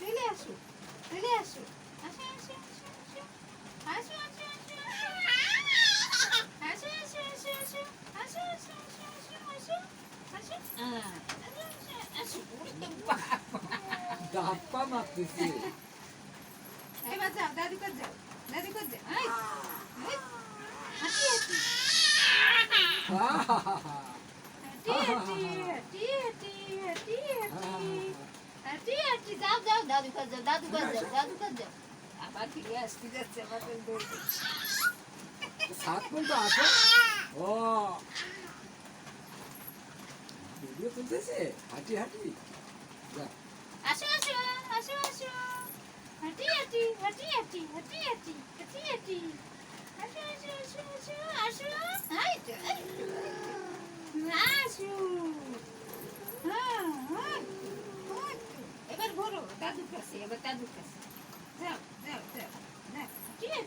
চলে আসো চলে আসো আসো আসো আসো আসো আসো আসো আসো আসো আসো আসো আসো আসো আসো আসো দাপ্পা মারতেছে এই বাচ্চা দাদু কর যাও দাদু কর যাও যাও যাও দাদু কর যাও দাদু কর যাও দাদু কর যাও আবার ফিরে আসতে যাচ্ছে আমাদের সাত তো আছে ও ভিডিও তুলতেছে হাঁটি হাঁটি আসো আসো Zero, zero, zero. Next. Get